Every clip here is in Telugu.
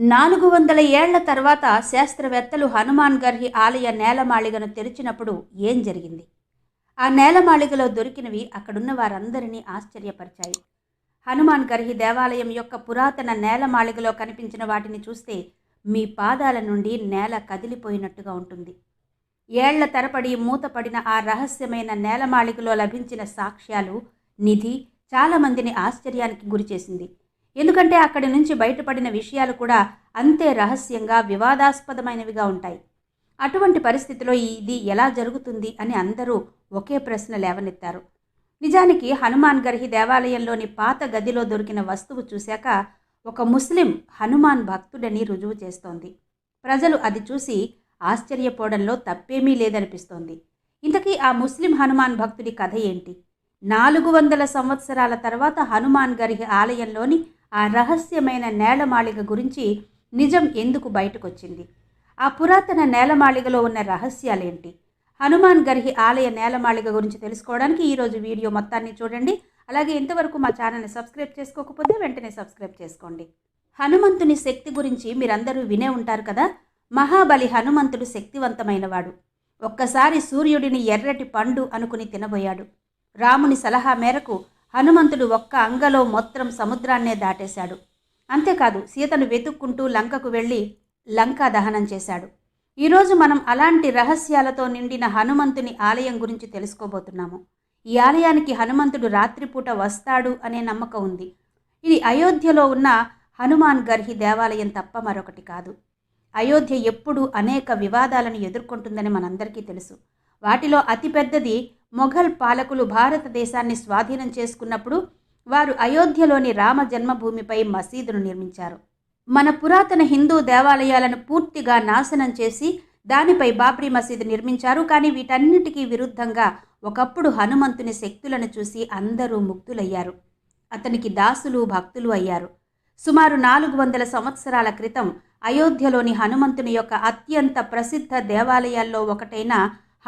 నాలుగు వందల ఏళ్ళ తర్వాత శాస్త్రవేత్తలు హనుమాన్ గర్హి ఆలయ నేలమాళిగను తెరిచినప్పుడు ఏం జరిగింది? ఆ నేలమాళిగలో దొరికినవి అక్కడున్న వారందరినీ ఆశ్చర్యపరిచాయి. హనుమాన్ గర్హి దేవాలయం యొక్క పురాతన నేలమాళిగలో కనిపించిన వాటిని చూస్తే మీ పాదాల నుండి నేల కదిలిపోయినట్టుగా ఉంటుంది. ఏళ్ళ తరపడి మూతపడిన ఆ రహస్యమైన నేలమాళిగలో లభించిన సాక్ష్యాలు నిధి చాలామందిని ఆశ్చర్యానికి గురిచేసింది. ఎందుకంటే అక్కడి నుంచి బయటపడిన విషయాలు కూడా అంతే రహస్యంగా వివాదాస్పదమైనవిగా ఉంటాయి. అటువంటి పరిస్థితిలో ఇది ఎలా జరుగుతుంది అని అందరూ ఒకే ప్రశ్న లేవనెత్తారు. నిజానికి హనుమాన్ గర్హి దేవాలయంలోని పాత గదిలో దొరికిన వస్తువు చూశాక ఒక ముస్లిం హనుమాన్ భక్తుడని రుజువు చేస్తోంది. ప్రజలు అది చూసి ఆశ్చర్యపోవడంలో తప్పేమీ లేదనిపిస్తోంది. ఇంతకీ ఆ ముస్లిం హనుమాన్ భక్తుడి కథ ఏంటి? నాలుగు వందల సంవత్సరాల తర్వాత హనుమాన్ గర్హి ఆలయంలోని ఆ రహస్యమైన నేలమాళిగ గురించి నిజం ఎందుకు బయటకొచ్చింది? ఆ పురాతన నేలమాళిగలో ఉన్న రహస్యాలేంటి? హనుమాన్ గర్హి ఆలయ నేలమాళిగ గురించి తెలుసుకోవడానికి ఈరోజు వీడియో మొత్తాన్ని చూడండి. అలాగే ఇంతవరకు మా ఛానల్ని సబ్స్క్రైబ్ చేసుకోకపోతే వెంటనే సబ్స్క్రైబ్ చేసుకోండి. హనుమంతుని శక్తి గురించి మీరందరూ వినే ఉంటారు కదా? మహాబలి హనుమంతుడు శక్తివంతమైనవాడు. ఒక్కసారి సూర్యుడిని ఎర్రటి పండు అనుకుని తినబోయాడు. రాముని సలహా మేరకు హనుమంతుడు ఒక్క అంగలో మొత్తం సముద్రాన్నే దాటేశాడు. అంతేకాదు సీతను వెతుక్కుంటూ లంకకు వెళ్ళి లంకా దహనం చేశాడు. ఈరోజు మనం అలాంటి రహస్యాలతో నిండిన హనుమంతుని ఆలయం గురించి తెలుసుకోబోతున్నాము. ఈ ఆలయానికి హనుమంతుడు రాత్రిపూట వస్తాడు అనే నమ్మకం ఉంది. ఇది అయోధ్యలో ఉన్న హనుమాన్ గర్హి దేవాలయం తప్ప మరొకటి కాదు. అయోధ్య ఎప్పుడూ అనేక వివాదాలను ఎదుర్కొంటుందని మనందరికీ తెలుసు. వాటిలో అతిపెద్దది మొఘల్ పాలకులు భారతదేశాన్ని స్వాధీనం చేసుకున్నప్పుడు వారు అయోధ్యలోని రామ జన్మభూమిపై మసీదును నిర్మించారు. మన పురాతన హిందూ దేవాలయాలను పూర్తిగా నాశనం చేసి దానిపై బాబ్రీ మసీదు నిర్మించారు. కానీ వీటన్నిటికీ విరుద్ధంగా ఒకప్పుడు హనుమంతుని శక్తులను చూసి అందరూ ముక్తులయ్యారు అతనికి దాసులు భక్తులు అయ్యారు. సుమారు నాలుగు వందల సంవత్సరాల క్రితం అయోధ్యలోని హనుమంతుని యొక్క అత్యంత ప్రసిద్ధ దేవాలయాల్లో ఒకటైన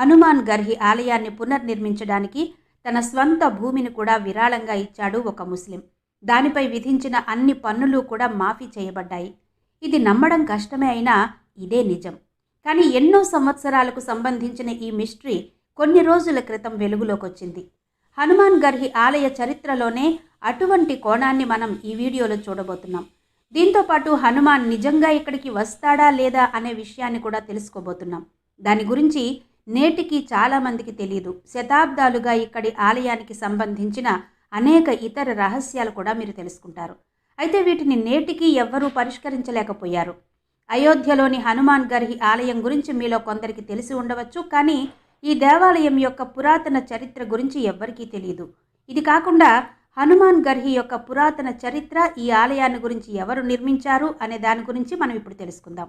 హనుమాన్ గర్హి ఆలయాన్ని పునర్నిర్మించడానికి తన స్వంత భూమిని కూడా విరాళంగా ఇచ్చాడు ఒక ముస్లిం. దానిపై విధించిన అన్ని పన్నులు కూడా మాఫీ చేయబడ్డాయి. ఇది నమ్మడం కష్టమే అయినా ఇదే నిజం. కానీ ఎన్నో సంవత్సరాలకు సంబంధించిన ఈ మిస్టరీ కొన్ని రోజుల క్రితం వెలుగులోకొచ్చింది. హనుమాన్ గర్హి ఆలయ చరిత్రలోనే అటువంటి కోణాన్ని మనం ఈ వీడియోలో చూడబోతున్నాం. దీంతో పాటు హనుమాన్ నిజంగా ఇక్కడికి వస్తాడా లేదా అనే విషయాన్ని కూడా తెలుసుకోబోతున్నాం. దాని గురించి నేటికి చాలామందికి తెలియదు శతాబ్దాలుగా ఇక్కడి ఆలయానికి సంబంధించిన అనేక ఇతర రహస్యాలు కూడా మీరు తెలుసుకుంటారు. అయితే వీటిని నేటికి ఎవ్వరూ పరిష్కరించలేకపోయారు. అయోధ్యలోని హనుమాన్ గర్హి ఆలయం గురించి మీలో కొందరికి తెలిసి ఉండవచ్చు కానీ ఈ దేవాలయం యొక్క పురాతన చరిత్ర గురించి ఎవ్వరికీ తెలియదు ఇది కాకుండా హనుమాన్ గర్హి యొక్క పురాతన చరిత్ర ఈ ఆలయాన్ని గురించి ఎవరు నిర్మించారు అనే దాని గురించి మనం ఇప్పుడు తెలుసుకుందాం.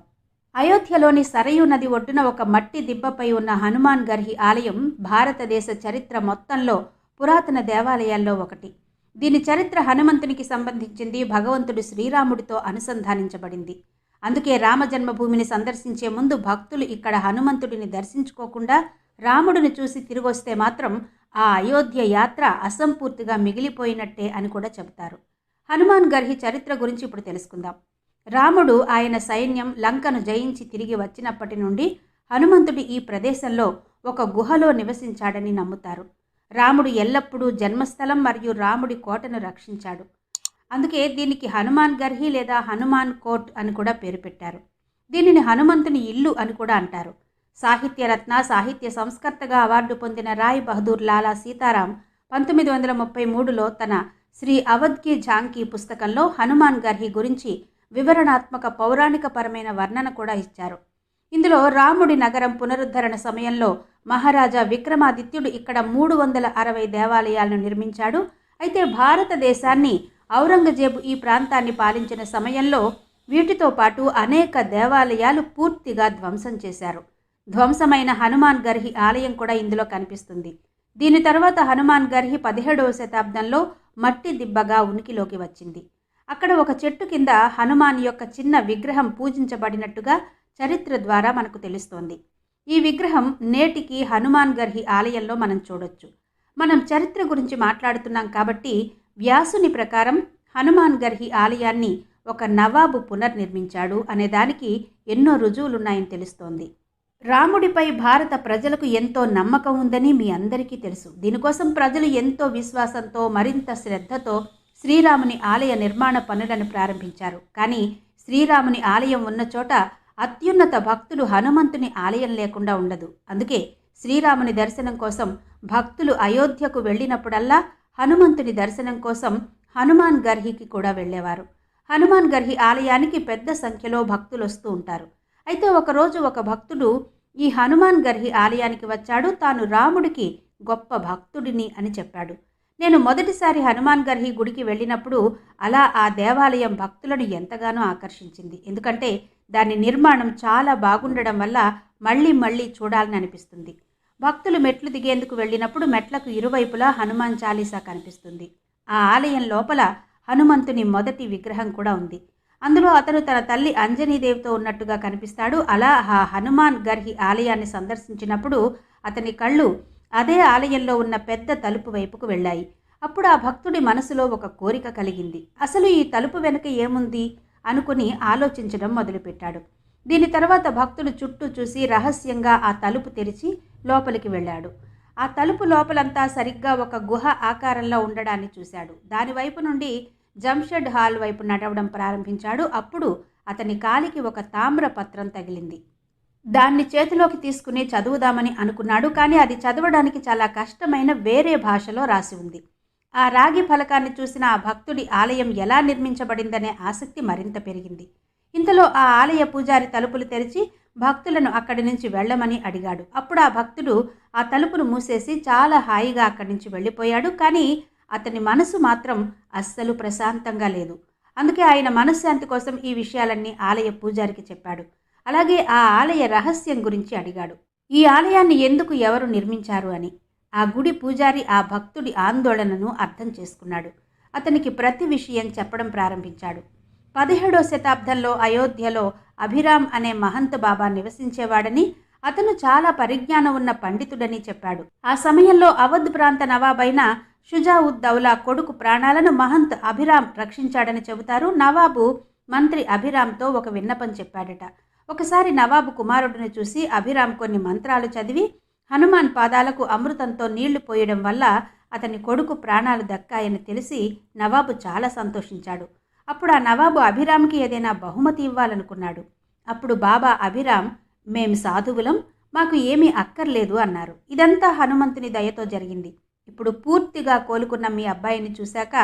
అయోధ్యలోని సరయూ నది ఒడ్డున ఒక మట్టి దిబ్బపై ఉన్న హనుమాన్ గర్హి ఆలయం భారతదేశ చరిత్ర మొత్తంలో పురాతన దేవాలయాల్లో ఒకటి. దీని చరిత్ర హనుమంతునికి సంబంధించింది భగవంతుడు శ్రీరాముడితో అనుసంధానించబడింది. అందుకే రామ జన్మభూమిని సందర్శించే ముందు భక్తులు ఇక్కడ హనుమంతుడిని దర్శించుకోకుండా రాముడిని చూసి తిరిగొస్తే మాత్రం ఆ అయోధ్య యాత్ర అసంపూర్తిగా మిగిలిపోయినట్టే అని కూడా చెబుతారు. హనుమాన్ గర్హి చరిత్ర గురించి ఇప్పుడు తెలుసుకుందాం. రాముడు ఆయన సైన్యం లంకను జయించి తిరిగి వచ్చినప్పటి నుండి హనుమంతుడి ఈ ప్రదేశంలో ఒక గుహలో నివసించాడని నమ్ముతారు. రాముడు ఎల్లప్పుడూ జన్మస్థలం మరియు రాముడి కోటను రక్షించాడు. అందుకే దీనికి హనుమాన్ గర్హి లేదా హనుమాన్ కోట్ అని కూడా పేరు పెట్టారు. దీనిని హనుమంతుని ఇల్లు అని కూడా అంటారు. సాహిత్యరత్న సాహిత్య సంస్కర్తగా అవార్డు పొందిన రాయ్ బహదూర్ లాలా సీతారాం పంతొమ్మిది వందల ముప్పై మూడులో తన శ్రీ అవధ్కి ఝాంకీ పుస్తకంలో హనుమాన్ గర్హి గురించి వివరణాత్మక పౌరాణికపరమైన వర్ణన కూడా ఇచ్చారు. ఇందులో రాముడి నగరం పునరుద్ధరణ సమయంలో మహారాజా విక్రమాదిత్యుడు ఇక్కడ మూడు వందల అరవై దేవాలయాలను నిర్మించాడు. అయితే భారతదేశాన్ని ఔరంగజేబు ఈ ప్రాంతాన్ని పాలించిన సమయంలో వీటితో పాటు అనేక దేవాలయాలు పూర్తిగా ధ్వంసం చేశారు. ధ్వంసమైన హనుమాన్ గర్హి ఆలయం కూడా ఇందులో కనిపిస్తుంది. దీని తర్వాత హనుమాన్ గర్హి పదిహేడవ శతాబ్దంలో మట్టి దిబ్బగా ఉనికిలోకి వచ్చింది. అక్కడ ఒక చెట్టు కింద హనుమాన్ యొక్క చిన్న విగ్రహం పూజించబడినట్టుగా చరిత్ర ద్వారా మనకు తెలుస్తోంది. ఈ విగ్రహం నేటికి హనుమాన్ గర్హి ఆలయంలో మనం చూడొచ్చు. మనం చరిత్ర గురించి మాట్లాడుతున్నాం కాబట్టి వ్యాసుని ప్రకారం హనుమాన్ గర్హి ఆలయాన్ని ఒక నవాబు పునర్నిర్మించాడు అనే దానికి ఎన్నో రుజువులున్నాయని తెలుస్తోంది. రాముడిపై భారత ప్రజలకు ఎంతో నమ్మకం ఉందని మీ అందరికీ తెలుసు. దీనికోసం ప్రజలు ఎంతో విశ్వాసంతో మరింత శ్రద్ధతో శ్రీరాముని ఆలయ నిర్మాణ పనులను ప్రారంభించారు. కానీ శ్రీరాముని ఆలయం ఉన్న చోట అత్యున్నత భక్తులు హనుమంతుని ఆలయం లేకుండా ఉండదు. అందుకే శ్రీరాముని దర్శనం కోసం భక్తులు అయోధ్యకు వెళ్ళినప్పుడల్లా హనుమంతుని దర్శనం కోసం హనుమాన్ గర్హికి కూడా వెళ్ళేవారు. హనుమాన్ గర్హి ఆలయానికి పెద్ద సంఖ్యలో భక్తులు వస్తూ ఉంటారు. అయితే ఒకరోజు ఒక భక్తుడు ఈ హనుమాన్ గర్హి ఆలయానికి వచ్చాడు. తాను రాముడికి గొప్ప భక్తుడిని అని చెప్పాడు. నేను మొదటిసారి హనుమాన్ గర్హి గుడికి వెళ్ళినప్పుడు అలా ఆ దేవాలయం భక్తులను ఎంతగానో ఆకర్షించింది. ఎందుకంటే దాని నిర్మాణం చాలా బాగుండడం వల్ల మళ్ళీ మళ్ళీ చూడాలని అనిపిస్తుంది. భక్తులు మెట్లు దిగేందుకు వెళ్ళినప్పుడు మెట్లకు ఇరువైపులా హనుమాన్ చాలీసా కనిపిస్తుంది. ఆ ఆలయం లోపల హనుమంతుని మొదటి విగ్రహం కూడా ఉంది. అందులో అతను తన తల్లి అంజనీదేవితో ఉన్నట్టుగా కనిపిస్తాడు. అలా ఆ హనుమాన్ గర్హి ఆలయాన్ని సందర్శించినప్పుడు అతని కళ్ళు అదే ఆలయంలో ఉన్న పెద్ద తలుపు వైపుకు వెళ్ళాయి. అప్పుడు ఆ భక్తుడి మనసులో ఒక కోరిక కలిగింది. అసలు ఈ తలుపు వెనుక ఏముంది? అనుకుని ఆలోచించడం మొదలుపెట్టాడు. దీని తర్వాత భక్తుడు చుట్టూ చూసి రహస్యంగా ఆ తలుపు తెరిచి లోపలికి వెళ్ళాడు. ఆ తలుపు లోపలంతా సరిగ్గా ఒక గుహ ఆకారంలో ఉండడాన్ని చూశాడు. దాని వైపు నుండి జంషెడ్ హాల్ వైపు నడవడం ప్రారంభించాడు. అప్పుడు అతని కాలికి ఒక తామ్ర పత్రం తగిలింది. దాన్ని చేతిలోకి తీసుకుని చదువుదామని అనుకున్నాడు కానీ అది చదవడానికి చాలా కష్టమైన వేరే భాషలో రాసి ఉంది. ఆ రాగి ఫలకాన్ని చూసిన ఆ భక్తుడి ఆలయం ఎలా నిర్మించబడిందనే ఆసక్తి మరింత పెరిగింది. ఇంతలో ఆ ఆలయ పూజారి తలుపులు తెరిచి భక్తులను అక్కడి నుంచి వెళ్ళమని అడిగాడు. అప్పుడు ఆ భక్తుడు ఆ తలుపును మూసేసి చాలా హాయిగా అక్కడి నుంచి వెళ్ళిపోయాడు కానీ అతని మనసు మాత్రం అస్సలు ప్రశాంతంగా లేదు. అందుకే ఆయన మనశ్శాంతి కోసం ఈ విషయాలన్నీ ఆలయ పూజారికి చెప్పాడు. అలాగే ఆ ఆలయ రహస్యం గురించి అడిగాడు. ఈ ఆలయాన్ని ఎందుకు ఎవరు నిర్మించారు అని. ఆ గుడి పూజారి ఆ భక్తుడి ఆందోళనను అర్థం చేసుకున్నాడు. అతనికి ప్రతి విషయం చెప్పడం ప్రారంభించాడు. పదిహేడో శతాబ్దంలో అయోధ్యలో అభిరామ్ అనే మహంత్ బాబా నివసించేవాడని అతను చాలా పరిజ్ఞానం ఉన్న పండితుడని చెప్పాడు. ఆ సమయంలో అవధ్ ప్రాంత నవాబైన షుజావుద్ దౌలా కొడుకు ప్రాణాలను మహంత్ అభిరామ్ రక్షించాడని చెబుతారు. నవాబు మంత్రి అభిరామ్తో ఒక విన్నపం చెప్పాడట. ఒకసారి నవాబు కుమారుడిని చూసి అభిరామ్ కొన్ని మంత్రాలు చదివి హనుమాన్ పాదాలకు అమృతంతో నీళ్ళు పోయడం వల్ల అతని కొడుకు ప్రాణాలు దక్కాయని తెలిసి నవాబు చాలా సంతోషించాడు. అప్పుడు ఆ నవాబు అభిరామ్కి ఏదైనా బహుమతి ఇవ్వాలనుకున్నాడు. అప్పుడు బాబా అభిరామ్ మేం సాధువులం మాకు ఏమీ అక్కర్లేదు అన్నారు. ఇదంతా హనుమంతుని దయతో జరిగింది. ఇప్పుడు పూర్తిగా కోలుకున్న మీ అబ్బాయిని చూశాక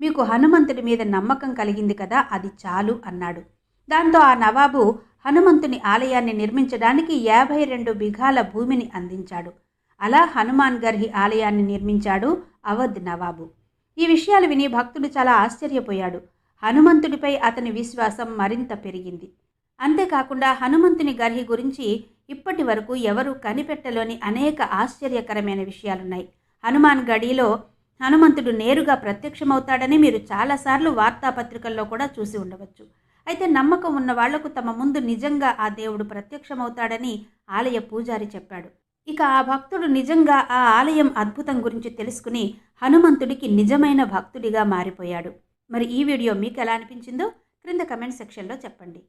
మీకు హనుమంతుడి మీద నమ్మకం కలిగింది కదా అది చాలు అన్నాడు. దాంతో ఆ నవాబు హనుమంతుని ఆలయాన్ని నిర్మించడానికి యాభై రెండు బిఘాల భూమిని అందించాడు. అలా హనుమాన్ గర్హి ఆలయాన్ని నిర్మించాడు అవధ్ నవాబు. ఈ విషయాలు విని భక్తుడు చాలా ఆశ్చర్యపోయాడు. హనుమంతుడిపై అతని విశ్వాసం మరింత పెరిగింది. అంతేకాకుండా హనుమంతుని గర్హి గురించి ఇప్పటి వరకు ఎవరు కనిపెట్టలోని అనేక ఆశ్చర్యకరమైన విషయాలున్నాయి. హనుమాన్ గడిలో హనుమంతుడు నేరుగా ప్రత్యక్షమవుతాడని మీరు చాలాసార్లు వార్తాపత్రికల్లో కూడా చూసి ఉండవచ్చు. అయితే నమ్మకం ఉన్న వాళ్ళకు తమ ముందు నిజంగా ఆ దేవుడు ప్రత్యక్షమవుతాడని ఆలయ పూజారి చెప్పాడు. ఇక ఆ భక్తుడు నిజంగా ఆ ఆలయం అద్భుతం గురించి తెలుసుకుని హనుమంతుడికి నిజమైన భక్తుడిగా మారిపోయాడు. మరి ఈ వీడియో మీకు ఎలా అనిపించిందో క్రింద కమెంట్ సెక్షన్లో చెప్పండి.